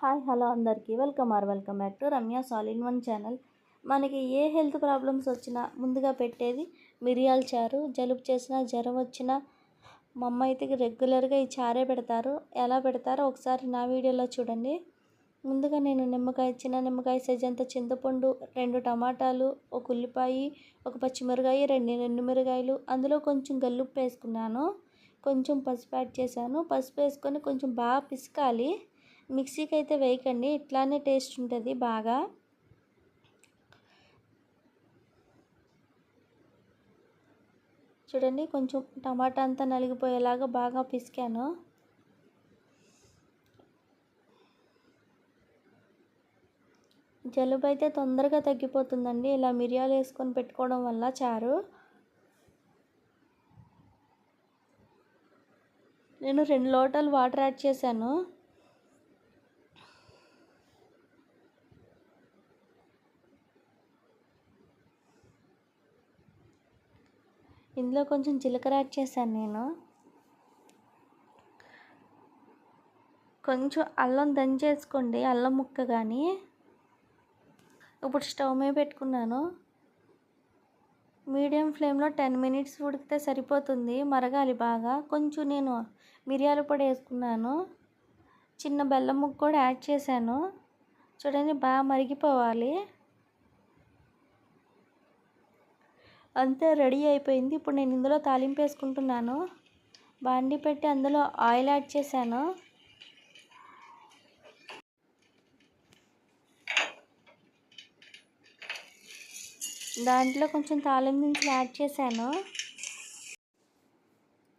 Hi hello అందరికీ. Welcome or welcome back to Ramya సాలిన్ one channel మనకి ఏ health problems వచ్చినా ముందుగా పెట్టేది మిరియాల చారు. జలుబు చేసినా జ్వరం వచ్చినా మా అమ్మ అయితే రెగ్యులర్గా ఈ చారే పెడతారు. ఎలా పెడతారో ఒకసారి నా వీడియోలో చూడండి. ముందుగా నేను నిమ్మకాయ చిన్న నిమ్మకాయ సైజ్ అంత చింతపండు రెండు టమాటాలు ఒక ఉల్లిపాయ ఒక పచ్చిమిరకాయ రెండు రెండు మిరకాయలు. అందులో కొంచెం గల్లుప్పు వేసుకున్నాను. కొంచెం పసుపు యాడ్ చేశాను. పసుపు వేసుకొని కొంచెం బాగా పిసకాలి. మిక్సీకి అయితే వేయకండి ఇట్లానే టేస్ట్ ఉంటుంది బాగా. చూడండి కొంచెం టమాటా అంతా నలిగిపోయేలాగా బాగా పిసికాను. జలుబు అయితే తొందరగా తగ్గిపోతుందండి ఇలా మిరియాలు వేసుకొని పెట్టుకోవడం వల్ల చారు. నేను రెండు లోటలు వాటర్ యాడ్ చేశాను. ఇందులో కొంచెం జీలకర్ర యాడ్ చేశాను నేను. కొంచెం అల్లం దంచేసుకోండి అల్లం ముక్క కానీ ఇప్పుడు స్టవ్ మీద పెట్టుకున్నాను. మీడియం ఫ్లేమ్లో టెన్ మినిట్స్ ఉడికితే సరిపోతుంది మరగాలి బాగా. కొంచెం నేను మిరియాల పొడి వేసుకున్నాను. చిన్న బెల్లం ముక్క కూడా యాడ్ చేశాను. చూడండి బాగా మరిగిపోవాలి. అంతే రెడీ అయిపోయింది. ఇప్పుడు నేను ఇందులో తాలింపు వేసుకుంటున్నాను. బాండి పెట్టి అందులో ఆయిల్ యాడ్ చేశాను. దాంట్లో కొంచెం తాలింపు దినుసులు యాడ్ చేశాను.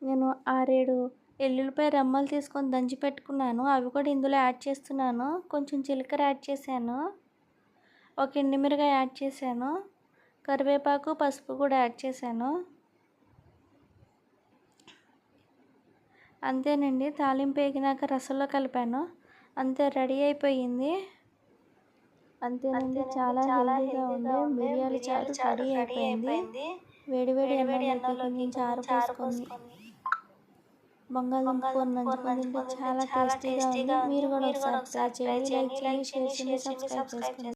నేను ఆరేడు ఎల్లుల్లిపాయ రమ్మలు తీసుకొని దంచి పెట్టుకున్నాను. అవి కూడా ఇందులో యాడ్ చేస్తున్నాను. కొంచెం జీలకర్ర యాడ్ చేశాను. ఒక ఎండుమిరకాయ యాడ్ చేశాను. కరివేపాకు పసుపు కూడా యాడ్ చేశాను. అంతేనండి తాలింపు వేగినాక రసంలో కలిపాను. అంతే రెడీ అయిపోయింది. అంతేనండి చాలా హెల్తీగా ఉండే మిరియాల చారు రెడీ అయిపోయింది. వేడి వేడి అన్నంలోకి చారు పోసుకొని బంగాళదుంప కూర నంచుకొని తింటే చాలా టేస్టీగా ఉంది. మీరు కూడా ఒకసారి ట్రై చేయండి. లైక్ చేయండి షేర్ చేయండి సబ్స్క్రైబ్ చేసుకోండి